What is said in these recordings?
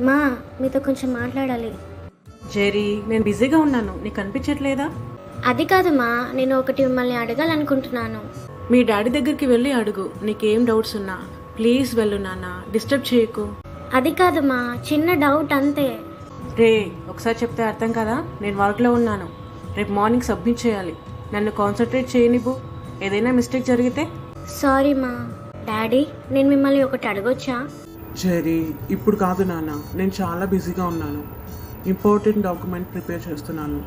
మా మీతో కొంచెం మాట్లాడాలి. జెరీ నేను బిజీగా ఉన్నాను. నీకు కనిపించట్లేదా అది కాదు మా నేను ఒకటి మిమ్మల్ని అడగాలనుకుంటున్నాను. మీ డాడీ దగ్గరికి వెళ్ళి అడుగు. నీకేం డౌట్స్ ఉన్నా. ప్లీజ్ వెళ్ళు నాన్న. డిస్టర్బ్ చేయకు. అది కాదు మా చిన్న డౌట్ అంతే. రే ఒకసారి చెప్తే అర్థం కదా? నేను వర్క్లో ఉన్నాను. రేపు మార్నింగ్ సబ్మిట్ చేయాలి. నన్ను కాన్సన్ట్రేట్ చేయనివ్వు. ఏదైనా మిస్టేక్ జరిగితే? సారీ మా. డాడీ నేను మిమ్మల్ని ఒకటి అడగొచ్చా? జెరీ ఇప్పుడు కాదు నాన్న నేను చాలా బిజీగా ఉన్నాను. ఇంపార్టెంట్ డాక్యుమెంట్ ప్రిపేర్ చేస్తున్నాను.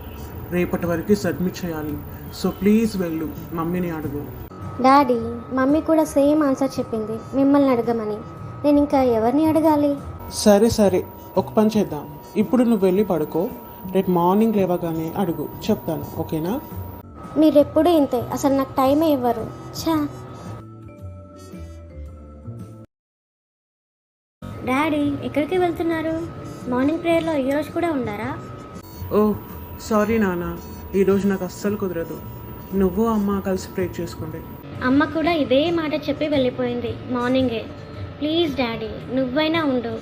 రేపటి వరకు సబ్మిట్ చేయాలి. సో ప్లీజ్ వెళ్ళు మమ్మీని అడుగు. డాడీ మమ్మీ కూడా సేమ్ ఆన్సర్ చెప్పింది. మిమ్మల్ని అడగమని. నేను ఇంకా ఎవరిని అడగాలి? సరే సరే ఒక పని చేద్దాం. ఇప్పుడు నువ్వు వెళ్ళి పడుకో. రేపు మార్నింగ్ లేవగానే అడుగు. చెప్తాను ఓకేనా? మీరెప్పుడు ఇంతే. అసలు నాకు టైమే ఇవ్వరు. ఛా. డాడీ ఎక్కడికి వెళ్తున్నారు? మార్నింగ్ ప్రేయర్లో ఈరోజు కూడా ఉండారా? ఓ సారీ నాన్న. ఈరోజు నాకు అస్సలు కుదరదు. నువ్వు అమ్మ కలిసి ప్రే చేసుకోండి. అమ్మ కూడా ఇదే మాట చెప్పి వెళ్ళిపోయింది మార్నింగే. ప్లీజ్ డాడీ నువ్వైనా ఉండు.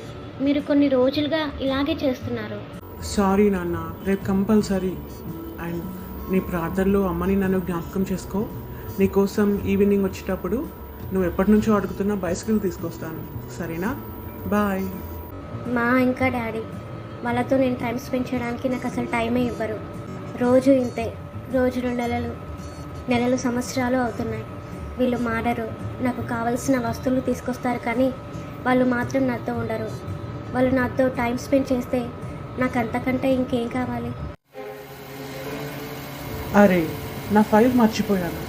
మీరు కొన్ని రోజులుగా ఇలాగే చేస్తున్నారు. సారీ నాన్న. రేపు కంపల్సరీ. అండ్ నీ ప్రార్థనలో అమ్మని నన్ను జ్ఞాపకం చేసుకో. నీకోసం ఈవినింగ్ వచ్చేటప్పుడు నువ్వు ఎప్పటి నుంచో అడుగుతున్న బైసికల్ తీసుకొస్తాను. సరేనా? బాయ్. మా ఇంకా డాడీ. వాళ్ళతో నేను టైం స్పెండ్ చేయడానికి నాకు అసలు టైమే ఇవ్వరు. రోజు ఇంతే. రోజులు నెలలు నెలలు సంవత్సరాలు అవుతున్నాయి. వీళ్ళు మాడరు నాకు కావలసిన వస్తువులు తీసుకొస్తారు కానీ వాళ్ళు మాత్రం నాతో ఉండరు. వాళ్ళు నాతో టైం స్పెండ్ చేస్తే నాకు అంతకంటే ఇంకేం కావాలి? అరే నా ఫైల్ మర్చిపోయాను.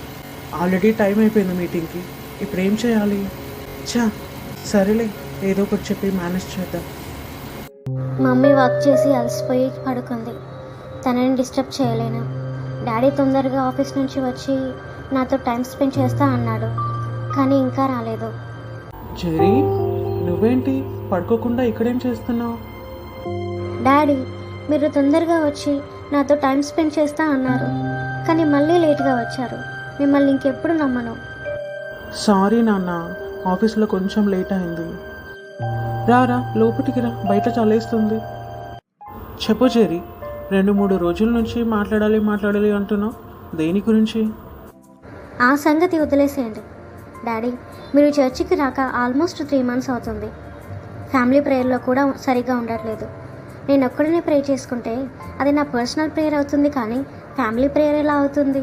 ఆల్రెడీ టైం అయిపోయింది మీటింగ్కి. ఇప్పుడు ఏం చేయాలి? చా సరేలే. ఏదో ఒకటి చెప్పి మేనేజ్ చేద్దాం. మమ్మీ వర్క్ చేసి అలసిపోయి పడుకుంది. తనని డిస్టర్బ్ చేయలేను. డాడీ తొందరగా ఆఫీస్ నుంచి వచ్చి నాతో టైం స్పెండ్ చేస్తా అన్నాడు. కానీ ఇంకా రాలేదు. జెరీ నువ్వేంటి? పడుకోకుండా ఇక్కడేం చేస్తున్నావు? డాడీ మీరు తొందరగా వచ్చి నాతో టైం స్పెండ్ చేస్తా అన్నారు. కానీ మళ్ళీ లేట్గా వచ్చారు. మిమ్మల్ని ఇంకెప్పుడు నమ్మను. సారీ నాన్న ఆఫీస్లో కొంచెం లేట్ అయింది. రారా లోపలికి రా బయట చలేస్తుంది చెప్పు జెరీ రెండు మూడు రోజుల నుంచి మాట్లాడాలి మాట్లాడాలి అంటున్నావు. దేని గురించి? ఆ సంగతి వదిలేసేయండి. డాడీ మీరు చర్చికి రాక ఆల్మోస్ట్ త్రీ మంత్స్ అవుతుంది. ఫ్యామిలీ ప్రేయర్లో కూడా సరిగా ఉండట్లేదు. నేను ఒక్కడనే ప్రే చేసుకుంటే అది నా పర్సనల్ ప్రేయర్ అవుతుంది కానీ ఫ్యామిలీ ప్రేయర్ ఎలా అవుతుంది?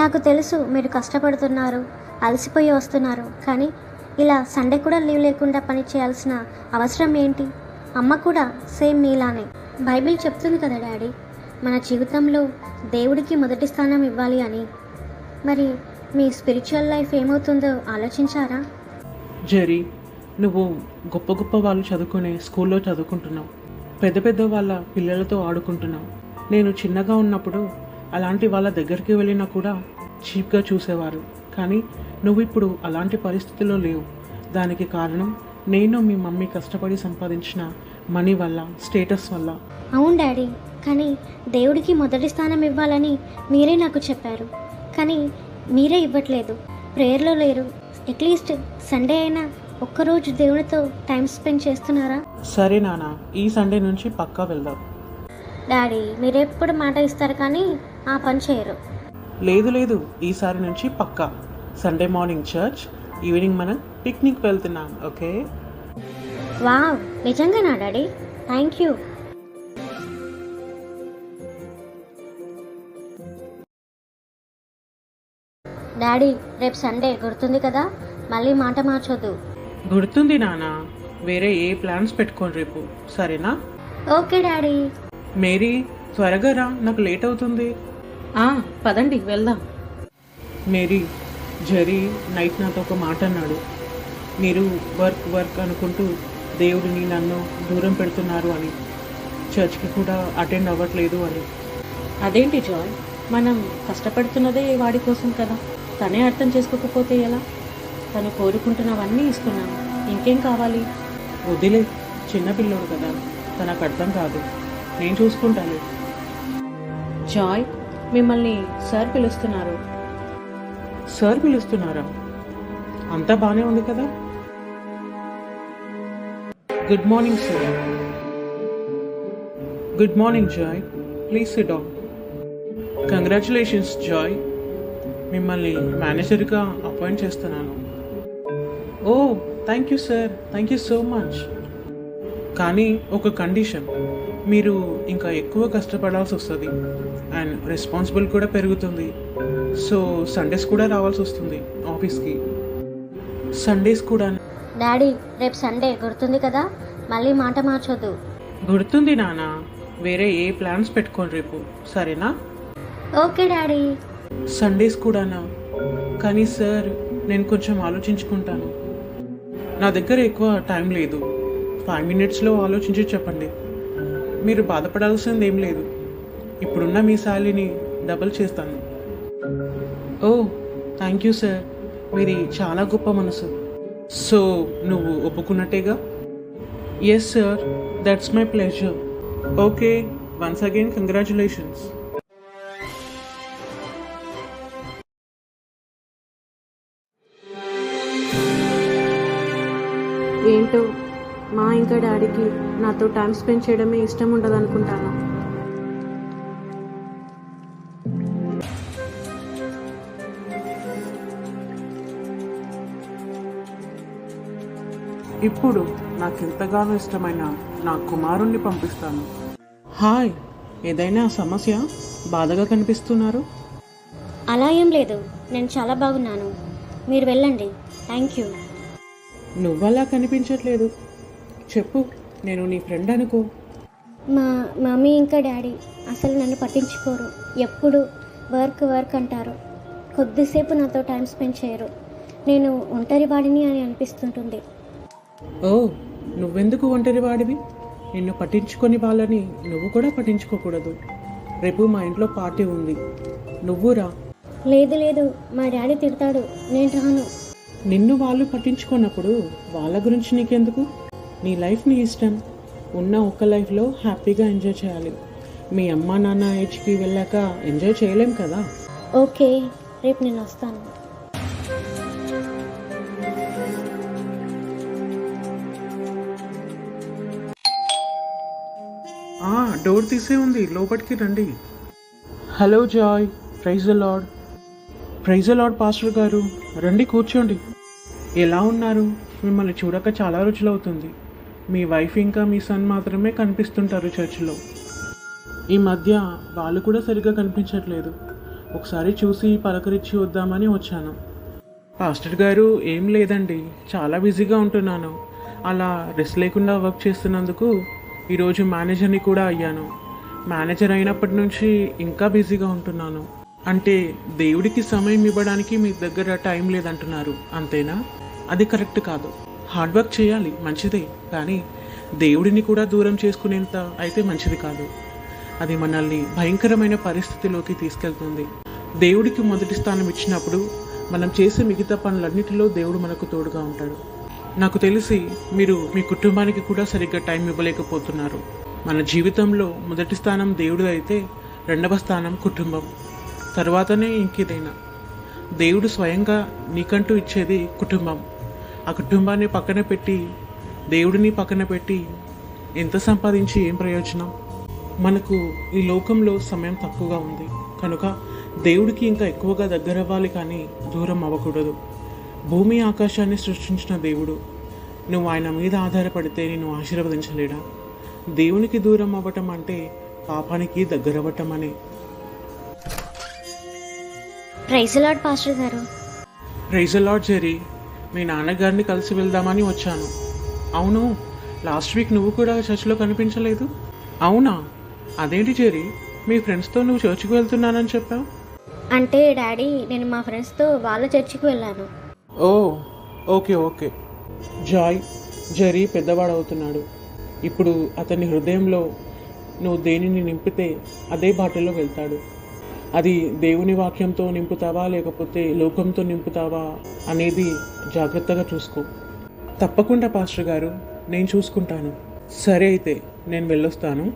నాకు తెలుసు మీరు కష్టపడుతున్నారు అలసిపోయి వస్తున్నారు కానీ ఇలా సండే కూడా లీవ్ లేకుండా పని చేయాల్సిన అవసరం ఏంటి? అమ్మ కూడా సేమ్ మీలానే బైబిల్ చెప్తుంది కదా డాడీ మన జీవితంలో దేవుడికి మొదటి స్థానం ఇవ్వాలి అని. మరి మీ స్పిరిచువల్ లైఫ్ ఏమవుతుందో ఆలోచించారా? జెరీ నువ్వు గొప్ప గొప్ప వాళ్ళు చదువుకునే స్కూల్లో చదువుకుంటున్నావు. పెద్ద పెద్ద వాళ్ళ పిల్లలతో ఆడుకుంటున్నావు. నేను చిన్నగా ఉన్నప్పుడు అలాంటి వాళ్ళ దగ్గరికి వెళ్ళినా కూడా చీప్గా చూసేవారు. కానీ నువ్వు ఇప్పుడు అలాంటి పరిస్థితిలో లేవు. దానికి కారణం నేను మీ మమ్మీ కష్టపడి సంపాదించిన మనీ వల్ల స్టేటస్ వల్ల. అవును డాడీ కానీ దేవుడికి మొదటి స్థానం ఇవ్వాలని మీరే నాకు చెప్పారు. కానీ మీరే ఇవ్వట్లేదు. ప్రేయర్లో లేరు. అట్లీస్ట్ సండే అయినా ఒక్కరోజు దేవుడితో టైం స్పెండ్ చేస్తున్నారా? సరే నాన్న ఈ సండే నుంచి పక్కా వెళ్దాం. డాడీ మీరెప్పుడు మాట ఇస్తారు కానీ ఆ పని చేయరు. లేదు లేదు ఈసారి నుంచి పక్కా. సండే మార్నింగ్ చర్చ్ ఈవినింగ్ మనం పిక్నిక్ వెళ్తున్నాం ఓకే వావ్ నిజంగానా డాడీ? థ్యాంక్ యూ డాడీ రేపు సండే గుర్తుంది కదా? మళ్ళీ మాట మార్చొద్దు. గుర్తుంది నాన్న వేరే ఏ ప్లాన్స్ పెట్టుకోండి రేపు సరేనా? Okay daddy. మేరీ త్వరగా రా నాకు లేట్ అవుతుంది. ఆ, పదండి వెళ్దాం. మేరీ జరీ నైట్ నాతో ఒక మాట అన్నాడు. మీరు వర్క్ వర్క్ అనుకుంటూ దేవుడిని నన్ను దూరం పెడుతున్నారు అని. చర్చ్కి కూడా అటెండ్ అవ్వట్లేదు అని. అదేంటి జాయ్? మనం కష్టపడుతున్నదే వాడి కోసం కదా. తనే అర్థం చేసుకోకపోతే ఎలా? తను కోరుకుంటున్నవన్నీ ఇస్తున్నాం ఇంకేం కావాలి? వదిలే. చిన్నపిల్లోడు కదా. తనకు అర్థం కాదు. నేను చూసుకుంటాను. జాయ్ మిమ్మల్ని సార్ పిలుస్తున్నారు. సార్ పిలుస్తున్నారా? అంతా బాగానే ఉంది కదా? Good morning sir good morning Joy please sit down congratulations Joy మిమ్మల్ని మేనేజర్గా అపాయింట్ చేస్తున్నాను. ఓ thank you sir thank you so much కానీ ఒక కండిషన్ మీరు ఇంకా ఎక్కువ కష్టపడాల్సి వస్తుంది. అండ్ రెస్పాన్సిబుల్ కూడా పెరుగుతుంది. సో సండేస్ కూడా రావాల్సి వస్తుంది ఆఫీస్కి. సండేస్ కూడా డాడీ రేపు సండే గుర్తుంది కదా? మళ్ళీ మాట మార్చొద్దు. గుర్తుంది నాన్న వేరే ఏ ప్లాన్స్ పెట్టుకోండి రేపు. సరేనా? Okay daddy. సండేస్ కూడానా కానీ సార్ నేను కొంచెం ఆలోచించుకుంటాను. నా దగ్గర ఎక్కువ టైం లేదు. ఫైవ్ మినిట్స్లో ఆలోచించి చెప్పండి. మీరు బాధపడాల్సింది ఏం లేదు. ఇప్పుడున్న మీ శాలరీని డబుల్ చేస్తాను. ఓ థ్యాంక్ యూ సార్ మీది చాలా గొప్ప మనసు. సో నువ్వు ఒప్పుకున్నట్టేగా? Yes sir that's my pleasure okay once again congratulations ఏంటో? మా ఇంకా డాడీకి నాతో టైం స్పెండ్ చేయడమే ఇష్టం ఉండదు అనుకుంటాను ఇప్పుడు నాకు ఎంతగానో ఇష్టమైన నా కుమారుణ్ణి పంపిస్తాను. హాయ్ ఏదైనా సమస్య? బాధగా కనిపిస్తున్నారు? అలా ఏం లేదు. నేను చాలా బాగున్నాను. మీరు వెళ్ళండి. Thank you. నువ్వలా కనిపించట్లేదు. చెప్పు నేను నీ ఫ్రెండ్ అనుకో. మా మమ్మీ ఇంకా డాడీ అసలు నన్ను పట్టించుకోరు. ఎప్పుడు వర్క్ వర్క్ అంటారు. కొద్దిసేపు నాతో టైం స్పెండ్ చేయరు. నేను ఒంటరి వాడిని అని అనిపిస్తుంటుంది. ఓ నువ్వెందుకు ఒంటరి వాడివి? నిన్ను పట్టించుకొని వాళ్ళని నువ్వు కూడా పట్టించుకోకూడదు. రేపు మా ఇంట్లో పార్టీ ఉంది. నువ్వు రా. లేదు లేదు. మా డాడీ తిడతాడు. నేను రాను. నిన్ను వాళ్ళు పట్టించుకున్నప్పుడు వాళ్ళ గురించి నీకెందుకు? నీ లైఫ్ నీ ఇష్టం. ఉన్న ఒక్క లైఫ్లో హ్యాపీగా ఎంజాయ్ చేయాలి. మీ అమ్మ నాన్న ఏజ్కి వెళ్ళాక ఎంజాయ్ చేయలేం కదా? ఓకే రేపు నేను వస్తాను. డోర్ తీసే ఉంది లోపలికి రండి. Hello Joy praise Lord. Praise Lord pastor గారు. రండి కూర్చోండి. ఎలా ఉన్నారు? మిమ్మల్ని చూడక చాలా రోజులవుతుంది మీ వైఫ్ ఇంకా మీ సన్ మాత్రమే కనిపిస్తుంటారు చర్చిలో. ఈ మధ్య వాళ్ళు కూడా సరిగ్గా కనిపించట్లేదు. ఒకసారి చూసి పలకరించి వద్దామని వచ్చాను. పాస్టర్ గారు ఏం లేదండి. చాలా బిజీగా ఉంటున్నాను. అలా రెస్ట్ లేకుండా వర్క్ చేస్తున్నందుకు ఈరోజు మేనేజర్ని కూడా అయ్యాను. మేనేజర్ అయినప్పటి నుంచి ఇంకా బిజీగా ఉంటున్నాను. అంటే దేవుడికి సమయం ఇవ్వడానికి మీ దగ్గర టైం లేదంటున్నారు అంతేనా? అది కరెక్ట్ కాదు. హార్డ్ వర్క్ చేయాలి మంచిదే. కానీ దేవుడిని కూడా దూరం చేసుకునేంత అయితే మంచిది కాదు. అది మనల్ని భయంకరమైన పరిస్థితిలోకి తీసుకెళ్తుంది. దేవుడికి మొదటి స్థానం ఇచ్చినప్పుడు మనం చేసే మిగతా పనులన్నిటిలో దేవుడు మనకు తోడుగా ఉంటాడు. నాకు తెలిసి మీరు మీ కుటుంబానికి కూడా సరిగ్గా టైం ఇవ్వలేకపోతున్నారు. మన జీవితంలో మొదటి స్థానం దేవుడు అయితే రెండవ స్థానం కుటుంబం. తర్వాతనే ఇంకేదైనా. దేవుడు స్వయంగా నీకంటూ ఇచ్చేది కుటుంబం. ఆ కుటుంబాన్ని పక్కన పెట్టి దేవుడిని పక్కన పెట్టి ఎంత సంపాదించి ఏం ప్రయోజనం? మనకు ఈ లోకంలో సమయం తక్కువగా ఉంది. కనుక దేవుడికి ఇంకా ఎక్కువగా దగ్గర అవ్వాలి కానీ దూరం అవ్వకూడదు. భూమి ఆకాశాన్ని సృష్టించిన దేవుడు. నువ్వు ఆయన మీద ఆధారపడితే నేను ఆశీర్వదించలేడా? దేవునికి దూరం అవ్వటం అంటే పాపానికి దగ్గరవ్వటం అని. ప్రైజ్ లాడ్ పాస్టర్ గారు. ప్రైజ్ లాడ్ జెరీ మీ నాన్నగారిని కలిసి వెళ్దామని వచ్చాను. అవును లాస్ట్ వీక్ నువ్వు కూడా చర్చిలో కనిపించలేదు? అవునా? అదేంటి జెరీ మీ ఫ్రెండ్స్తో నువ్వు చర్చికి వెళ్తున్నానని చెప్పావు? అంటే డాడీ నేను మా ఫ్రెండ్స్తో వాళ్ళ చర్చికి వెళ్ళాను. Oh okay okay. Joy zari పెద్దవాడవుతున్నాడు. ఇప్పుడు అతని హృదయంలో నువ్వు దేనిని నింపితే అదే బాటలో వెళ్తాడు. అది దేవుని వాక్యంతో నింపుతావా లేకపోతే లోకంతో నింపుతావా అనేది జాగ్రత్తగా చూసుకో. తప్పకుండా పాస్టర్ గారు నేను చూసుకుంటాను. సరే అయితే నేను వెళ్ళొస్తాను.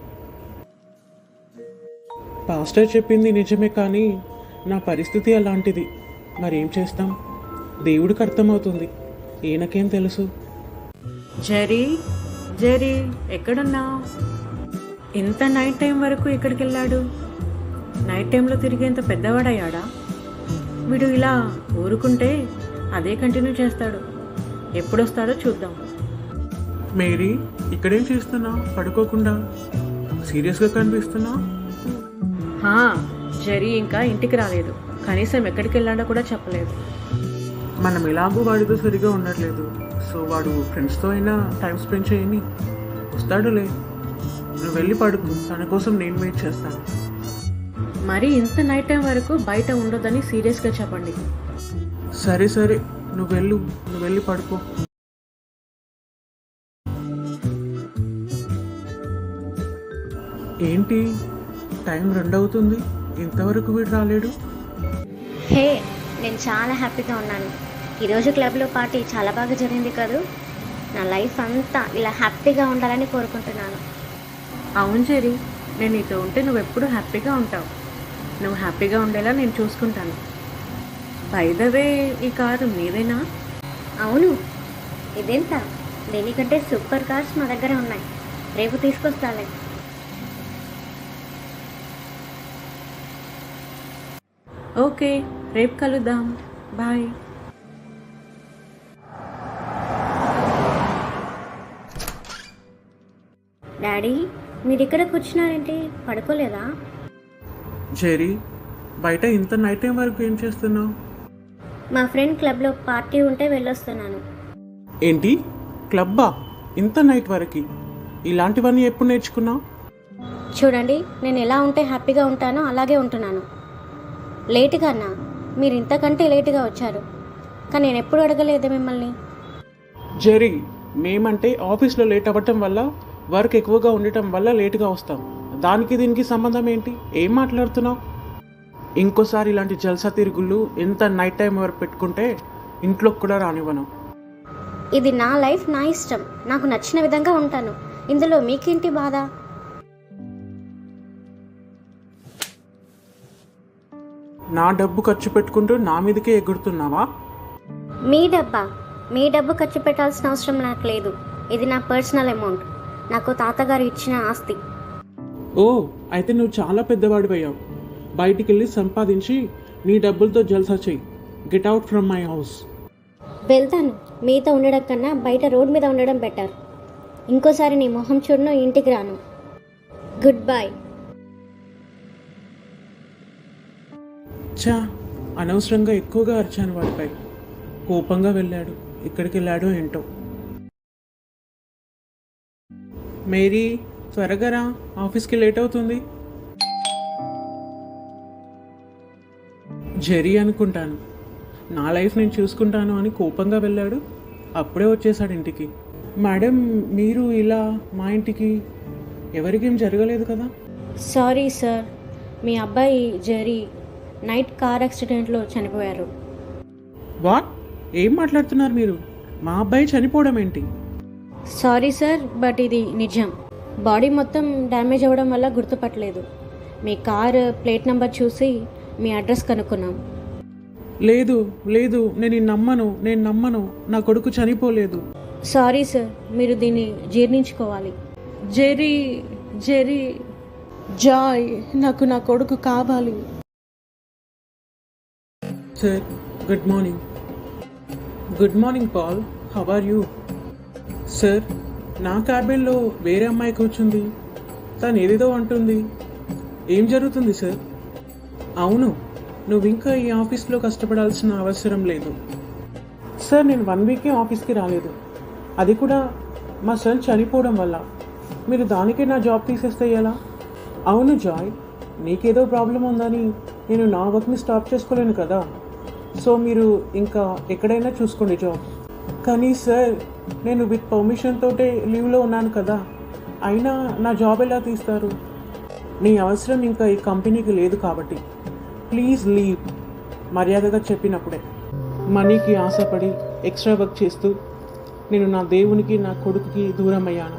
పాస్టర్ చెప్పింది నిజమే కానీ నా పరిస్థితి అలాంటిది. మరేం చేస్తాం? దేవుడికి అర్థమవుతుంది. ఈయనకేం తెలుసు? జెరీ జెరీ ఎక్కడున్నావు ఇంత నైట్ టైం వరకు ఎక్కడికి వెళ్ళాడు నైట్ టైంలో తిరిగేంత పెద్దవాడయ్యాడా? వీడు ఇలా ఊరుకుంటే అదే కంటిన్యూ చేస్తాడు. ఎప్పుడొస్తాడో చూద్దాం. మేరీ ఇక్కడేం చేస్తున్నా? పడుకోకుండా. సీరియస్గా కనిపిస్తున్నా? హా, జెరీ ఇంకా ఇంటికి రాలేదు. కనీసం ఎక్కడికి వెళ్ళాడో కూడా చెప్పలేదు. మనం ఎలాగో వాడితో సరిగా ఉండట్లేదు. సో వాడు ఫ్రెండ్స్తో అయినా టైం స్పెండ్ చేయని. వస్తాడులే. నువ్వు వెళ్ళి పడుకు. తన కోసం నేను వెయిట్ చేస్తాను. మరి ఇంత నైట్ టైం వరకు బయట ఉండొద్దని సీరియస్గా చెప్పండి. సరే సరే. నువ్వు వెళ్ళు. నువ్వు వెళ్ళి పడుకో. ఏంటి? టైం రెండు అవుతుంది ఇంతవరకు వీడు రాలేడు. హే నేను చాలా హ్యాపీగా ఉన్నాను. ఈరోజు క్లబ్లో పార్టీ చాలా బాగా జరిగింది కదూ. నా లైఫ్ అంతా ఇలా హ్యాపీగా ఉండాలని కోరుకుంటున్నాను. అవును జెరీ నేను నీతో ఉంటే నువ్వు ఎప్పుడు హ్యాపీగా ఉంటావు. నువ్వు హ్యాపీగా ఉండేలా నేను చూసుకుంటాను. వే ఈ కారు మీదేనా అవును ఇదెంత? దీనికంటే సూపర్ కార్స్ మా దగ్గర ఉన్నాయి. రేపు తీసుకొస్తాలే. ఓకే రేపు కలుద్దాం. బాయ్ డాడీ మీరు ఇక్కడ కూర్చున్నారేంటి పడుకోలేదా? జెరీ బయట ఇంత నైట్ టైం వరకు ఏం చేస్తున్నావు? మా ఫ్రెండ్ క్లబ్లో పార్టీ ఉంటే వెళ్ళొస్తున్నాను. ఏంటి? క్లబ్బా? ఇంత నైట్ వరకు? ఇలాంటివన్నీ ఎప్పుడు నేర్చుకున్నావు? చూడండి నేను ఎలా ఉంటే హ్యాపీగా ఉంటానో అలాగే ఉంటున్నాను. లేటుగా అన్నా మీరు ఇంతకంటే లేటుగా వచ్చారు. కానీ నేను ఎప్పుడు అడగలేదు మిమ్మల్ని. జెరీ మేమంటే ఆఫీస్లో లేట్ అవ్వటం వల్ల వర్క్ ఎక్కువగా ఉండటం వల్ల లేట్గా వస్తాం. దానికి దీనికి సంబంధం ఏంటి? ఏం మాట్లాడుతున్నావు? ఇంకోసారి ఇలాంటి జల్సా తిరుగుళ్ళు ఎంత నైట్ టైం వరకు పెట్టుకుంటే ఇంట్లోకి కూడా రానివ్వను. ఇది నా లైఫ్ నా ఇష్టం. నాకు నచ్చిన విధంగా ఉంటాను. ఇందులో మీకేంటి బాధ? నా డబ్బు ఖర్చు పెట్టుకుంటూ నా మీదకే ఎగురుతున్నావా? మీ డబ్బా? మీ డబ్బు ఖర్చు పెట్టాల్సిన అవసరం నాకు లేదు. ఇది నా పర్సనల్ అమౌంట్. నాకు తాతగారు ఇచ్చిన ఆస్తి. ఓ అయితే నువ్వు చాలా పెద్దవాడిపోయావు బయటికి వెళ్ళి సంపాదించి నీ డబ్బులతో జల్సా చెయ్యి. Get out from my house వెళ్తాను. మీతో ఉండడం కన్నా బయట రోడ్ మీద ఉండడం బెటర్. ఇంకోసారి నీ మొహం చూడను ఇంటికి రాను. గుడ్ బాయ్ చా అనవసరంగా ఎక్కువగా అరిచాను వాడిపై కోపంగా వెళ్ళాడు. ఎక్కడికి వెళ్ళాడో ఏంటో. మేరీ త్వరగా రా. ఆఫీస్కి లేట్ అవుతుంది. జెరీ అనుకుంటాను. నా లైఫ్ నేను చూసుకుంటాను అని కోపంగా వెళ్ళాడు. అప్పుడే వచ్చేసాడు ఇంటికి. మేడం మీరు ఇలా మా ఇంటికి ఎవరికేం జరగలేదు కదా? Sorry sir. మీ అబ్బాయి జెరీ నైట్ కార్ యాక్సిడెంట్లో చనిపోయారు. వాట్? ఏం మాట్లాడుతున్నారు మీరు? మా అబ్బాయి చనిపోవడం ఏంటి? సారీ సార్ బట్ ఇది నిజం. బాడీ మొత్తం డ్యామేజ్ అవ్వడం వల్ల గుర్తుపట్టలేదు. మీ కార్ ప్లేట్ నెంబర్ చూసి మీ అడ్రస్ కనుక్కున్నాం. లేదు లేదు నేను నమ్మను నేను నమ్మను నా కొడుకు చనిపోలేదు. సారీ సార్ మీరు దీన్ని జీర్ణించుకోవాలి. జెరీ జెరీ జాయ్ నాకు నా కొడుకు కావాలి. Sir good morning. Good morning Paul. How are you? Sir నా క్యాబిన్లో వేరే అమ్మాయి కూర్చుంది. తను ఏదేదో అంటుంది. ఏం జరుగుతుంది సార్? అవును నువ్వు ఇంకా ఈ ఆఫీస్లో కష్టపడాల్సిన అవసరం లేదు. సార్ నేను వన్ వీకే ఆఫీస్కి రాలేదు. అది కూడా మా సన్ చనిపోవడం వల్ల. మీరు దానికే నా జాబ్ తీసేస్తే ఎలా? అవును జాయ్. నీకేదో ప్రాబ్లం ఉందని నేను నా వర్క్ని స్టాప్ చేసుకోలేను కదా. సో మీరు ఇంకా ఎక్కడైనా చూసుకోండి జాబ్. కానీ సార్ నేను విత్ పర్మిషన్ తోటే లీవ్లో ఉన్నాను కదా. అయినా నా జాబ్ ఎలా తీస్తారు? నీ అవసరం ఇంకా ఈ కంపెనీకి లేదు కాబట్టి. ప్లీజ్ లీవ్ మర్యాదగా చెప్పినప్పుడే. మనీకి ఆశపడి ఎక్స్ట్రా వర్క్ చేస్తూ నేను నా దేవునికి నా కొడుకుకి దూరం అయ్యాను.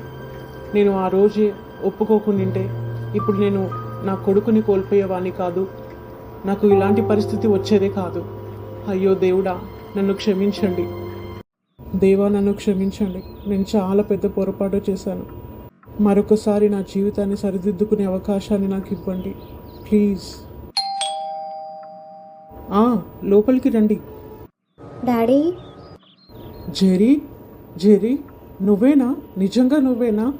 నేను ఆ రోజే ఒప్పుకోకుండింటే ఇప్పుడు నేను నా కొడుకుని కోల్పోయేవాణ్ణి కాదు. నాకు ఇలాంటి పరిస్థితి వచ్చేదే కాదు. అయ్యో దేవుడా నన్ను క్షమించండి. దేవా నన్ను క్షమించండి. నేను చాలా పెద్ద పొరపాటు చేశాను. మరొకసారి నా జీవితాన్ని సరిదిద్దుకునే అవకాశాన్ని నాకు ఇవ్వండి. ప్లీజ్. ఆ, లోపలికి రండి. డాడీ? జెరీ జెరీ నువ్వేనా? నిజంగా నువ్వేనా?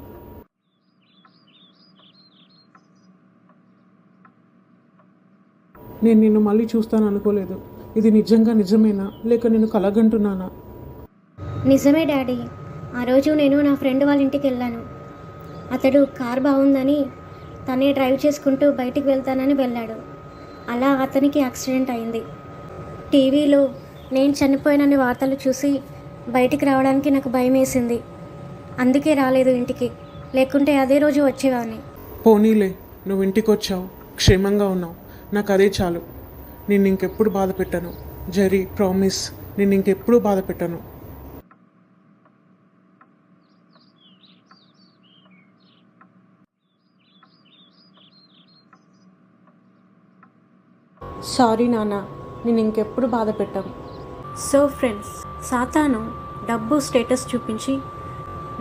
నేను నిన్ను మళ్ళీ చూస్తాను అనుకోలేదు ఇది నిజంగా నిజమేనా? లేక నేను కలగంటున్నానా? నిజమే డాడీ. ఆ రోజు నేను నా ఫ్రెండ్ వాళ్ళ ఇంటికి వెళ్ళాను. అతడు కార్ బాగుందని తనే డ్రైవ్ చేసుకుంటూ బయటికి వెళ్తానని వెళ్ళాడు. అలా అతనికి యాక్సిడెంట్ అయింది. టీవీలో నేను చనిపోయానని వార్తలు చూసి బయటికి రావడానికి నాకు భయం వేసింది అందుకే రాలేదు ఇంటికి. లేకుంటే అదే రోజు వచ్చేవాడిని పోనీలే నువ్వు ఇంటికి వచ్చావు క్షేమంగా ఉన్నావు. నాకు అదే చాలు. నేను ఇంకెప్పుడు బాధ పెట్టాను. జరీ ప్రామిస్ నేను ఇంకెప్పుడు బాధ పెట్టాను. సారీ నాన్న నేను ఇంకెప్పుడు బాధ పెట్టాను సో ఫ్రెండ్స్ సాతాను డబ్బు స్టేటస్ చూపించి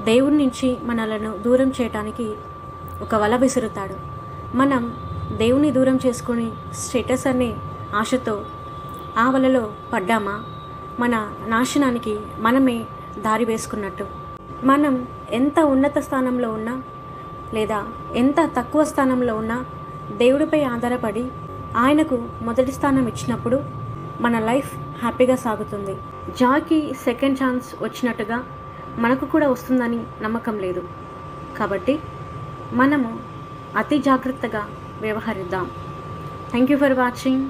దేవుడి నుంచి మనలను దూరం చేయటానికి ఒక వల విసురుతాడు. మనం దేవుని దూరం చేసుకుని స్టేటస్ అనే ఆశతో ఆ వలలో పడ్డామా? మన నాశనానికి మనమే దారి వేసుకున్నట్టు. మనం ఎంత ఉన్నత స్థానంలో ఉన్నా లేదా ఎంత తక్కువ స్థానంలో ఉన్నా దేవుడిపై ఆధారపడి ఆయనకు మొదటి స్థానం ఇచ్చినప్పుడు మన లైఫ్ హ్యాపీగా సాగుతుంది. జాయ్కి సెకండ్ ఛాన్స్ వచ్చినట్టుగా మనకు కూడా వస్తుందని నమ్మకం లేదు. కాబట్టి మనము అతి జాగ్రత్తగా వ్యవహరిద్దాం. Thank you for watching